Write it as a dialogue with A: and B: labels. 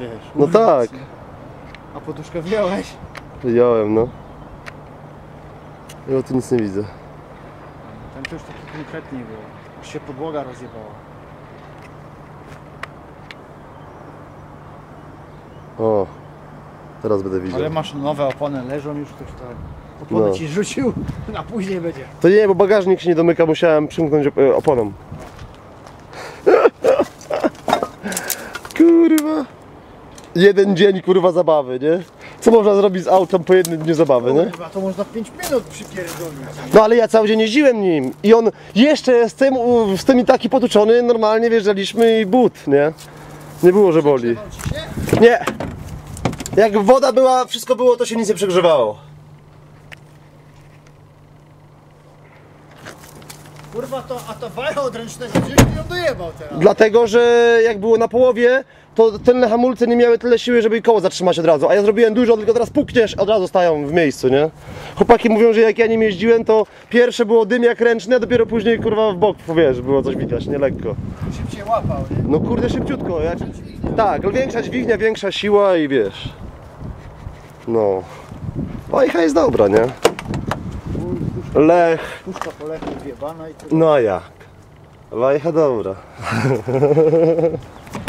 A: wiesz.
B: No tak.
A: A poduszkę wziąłeś?
B: Wyjąłem, no. Ja tu nic nie widzę.
A: Ten to już taki konkretniej było. Już się podłoga rozjebała.
B: O, teraz będę widział.
A: Ale masz nowe opony, leżą już ktoś to opony
B: No.
A: ci rzucił, a później będzie.
B: To nie, bo bagażnik się nie domyka, musiałem przymknąć op- e, oponą. kurwa. Jeden dzień kurwa zabawy, nie? Co można zrobić z autem po jednym dniu zabawy, nie?
A: Kurwa, to można w 5 minut przypierdolić.
B: No ale ja cały dzień jeździłem nim i on jeszcze z tym, u- z tym i taki potuczony, normalnie wjeżdżaliśmy i but, nie? Nie było, że boli. Nie! Jak woda była, wszystko było, to się nic nie przegrzewało.
A: Kurwa to, a to wajcha od ręcznego gdzieś mi ją dojebał teraz.
B: Dlatego, że jak było na połowie, to tylne hamulce nie miały tyle siły, żeby koło zatrzymać od razu. A ja zrobiłem dużo, tylko teraz pukniesz, od razu stają w miejscu, nie? Chłopaki mówią, że jak ja nim jeździłem, to pierwsze było dym jak ręczny, a dopiero później kurwa w bok, wiesz, było coś widać, nie lekko.
A: Szybciej łapał, nie?
B: No kurde, szybciutko. Ja... Tak, większa dźwignia, większa siła i wiesz. No. Wajcha jest dobra, nie? Lech.
A: Puszka po lechu i to...
B: No a jak? Wajcha dobra.